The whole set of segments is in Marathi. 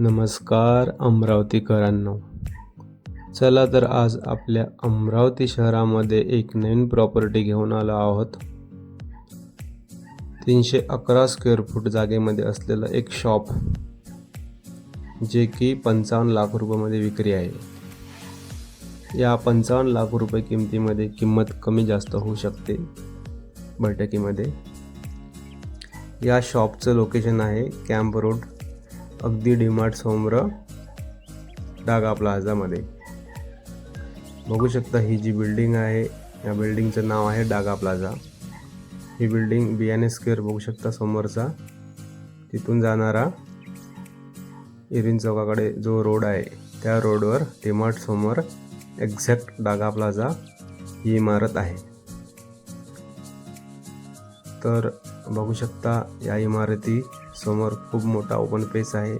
नमस्कार अमरावतीकरांनो. चला तर आज आपल्या अमरावती शहरामध्ये एक नवीन प्रॉपर्टी घेऊन आलो आहोत. तीनशे अकरा स्क्वेअर फूट जागेमध्ये असलेलं एक शॉप जे की पंचावन्न लाख रुपयामध्ये विक्री आहे. या पंचावन्न लाख रुपये किमतीमध्ये किंमत कमी जास्त होऊ शकते बैठकीमध्ये या शॉपचं लोकेशन आहे कॅम्प रोड अगदी डिमार्ट समोर डागा प्लाझामध्ये बघू शकता ही जी बिल्डिंग आहे या बिल्डिंगचं नाव आहे डागा प्लाझा ही बिल्डिंग बियाणे स्क्वेअर बघू शकता समोरचा. तिथून जाणारा इरिन चौकाकडे जो रोड आहे त्या रोडवर डीमार्ट समोर एक्झॅक्ट डागा प्लाझा ही इमारत आहे. तर बघू शकता या इमारती समोर खूप मोठा ओपन पेस आहे.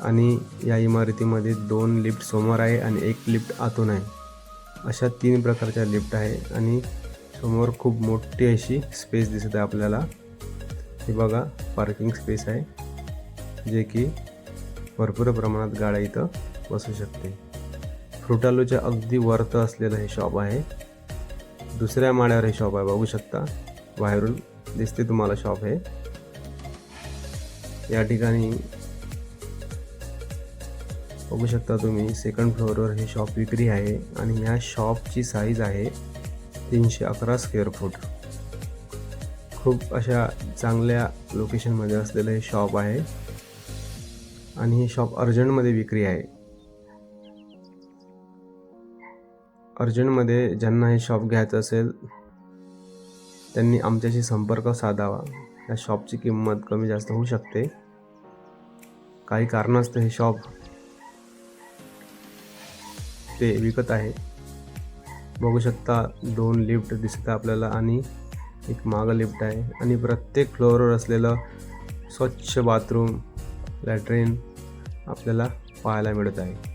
आणि या इमारतीमध्ये दोन लिफ्ट समोर आहे आणि एक लिफ्ट आतून आहे. अशा तीन प्रकारच्या लिफ्ट आहे आणि समोर खूप मोठी अशी स्पेस दिसत आहे आपल्याला. हे बघा पार्किंग स्पेस आहे जे की भरपूर प्रमाणात गाड्या इथं बसू शकते. फ्रुटालूच्या अगदी वरत असलेलं हे शॉप आहे. दुसऱ्या माळ्यावर हे शॉप आहे बघू शकता. बाहेरून दिसते तुम्हाला शॉप हे. या ठिकाणी बघू शकता तुम्ही सेकंड फ्लोअरवर हे शॉप विक्री आहे आणि ह्या शॉपची साईज आहे तीनशे अकरा स्क्वेअर फूट खूप अशा चांगल्या लोकेशनमध्ये असलेलं हे शॉप आहे. आणि हे शॉप अर्जंटमध्ये विक्री आहे. अर्जंटमध्ये ज्यांना हे शॉप घ्यायचं असेल त्यांनी आमच्याशी संपर्क साधावा. या शॉपची किंमत कमी जास्त होऊ शकते. काही कारणास्तव हे शॉप ते विकत आहे. बघू शकता दोन लिफ्ट दिसत आपल्याला आणि एक मागं लिफ्ट आहे. आणि प्रत्येक फ्लोअरवर असलेलं स्वच्छ बाथरूम लॅट्रिन आपल्याला पाहायला मिळत आहे.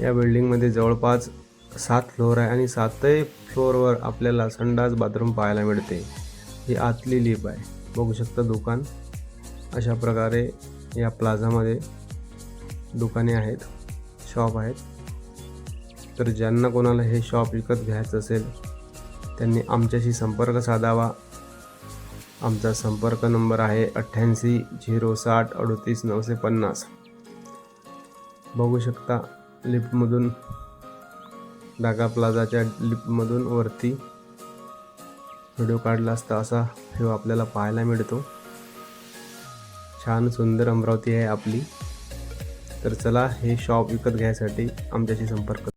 या बिल्डिंगमध्ये जवळपास सात फ्लोअर आहे आणि सातही फ्लोअरवर आपल्याला संडास बाथरूम पाहायला मिळते. ही आतली लिप आहे. बघू शकता दुकान. अशा प्रकारे या प्लाझामध्ये दुकाने आहेत. शॉप आहेत. तर ज्यांना कोणाला हे शॉप विकत घ्यायचं असेल त्यांनी आमच्याशी संपर्क साधावा. आमचा संपर्क नंबर आहे अठ्ठ्याऐंशी झिरो साठ अडतीस नऊशे पन्नास. बघू शकता लिफ्टमधून डागा प्लाझाच्या लिपमधून वरती व्हिडिओ काढला असता असा व्ह्यू आपल्याला पाहायला मिळतो. छान सुंदर अमरावती आहे आपली. तर चला हे शॉप विकत घ्यायसाठी आमच्याशी संपर्क